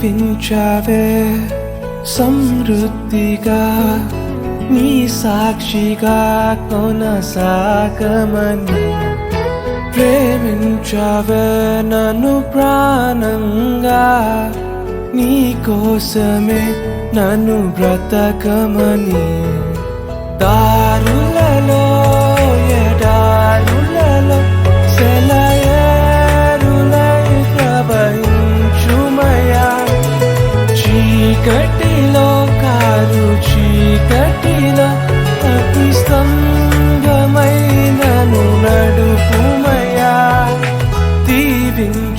దీవించావే సమృద్ధిగా నీ సాక్షిగా కొనసాగమని ప్రేమించావే నన్ను ప్రాణంగా. నీ కోసమే నన్ను బ్రతకమని దారులలో ఎడారులలో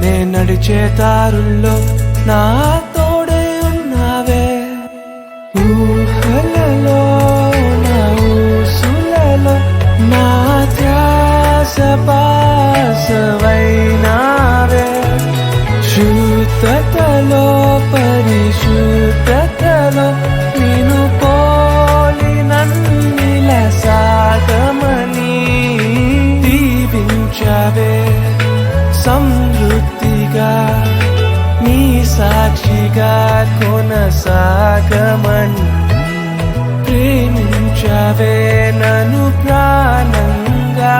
నే నడిచే దారుల్లో నా తోడే ఉన్నావే. ఊహలలో నా ఊసులలో నా ధ్యాస పాసవైనావే. శుద్ధతలో సాక్షిగా నీ సాక్షిగా కొనసాగమని ప్రేమించవే నను ప్రాణంగా.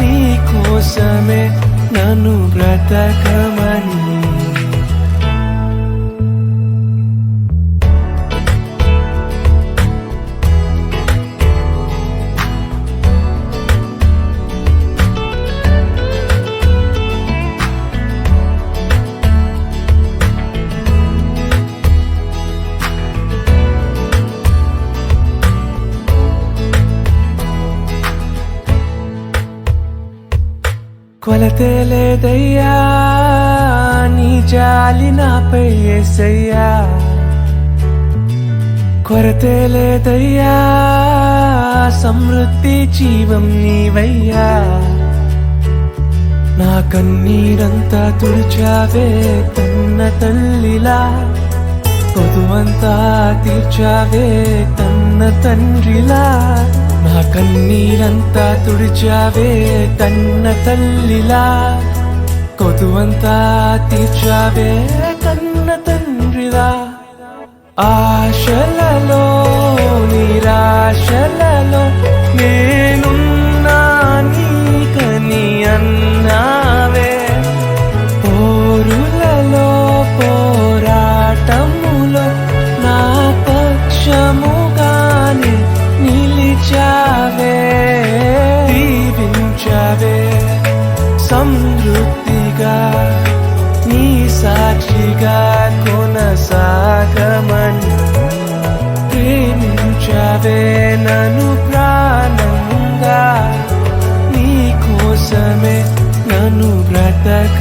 నీ కోసమే నన్ను బ్రతకమని కొలతే లేదయ్యా నీ జాలి నాపై ఏసయ్యా కొరతే లేదయ్యా సమృద్ధి జీవం నీవయ్యా. నా కన్నీరంతా తుడిచావే కన్న తల్లిలా. పొదువంతా తీర్చావే కన్న తండ్రిలా. నా కన్నీరంతా తుడిచావే కన్న తల్లిలా కొతువంతా తీర్చావే కన్న తండ్రిలా. ఆశలలో నిరాశలలో నావే నను ప్రాణంగా నీ కోసమే నన్ను బ్రతక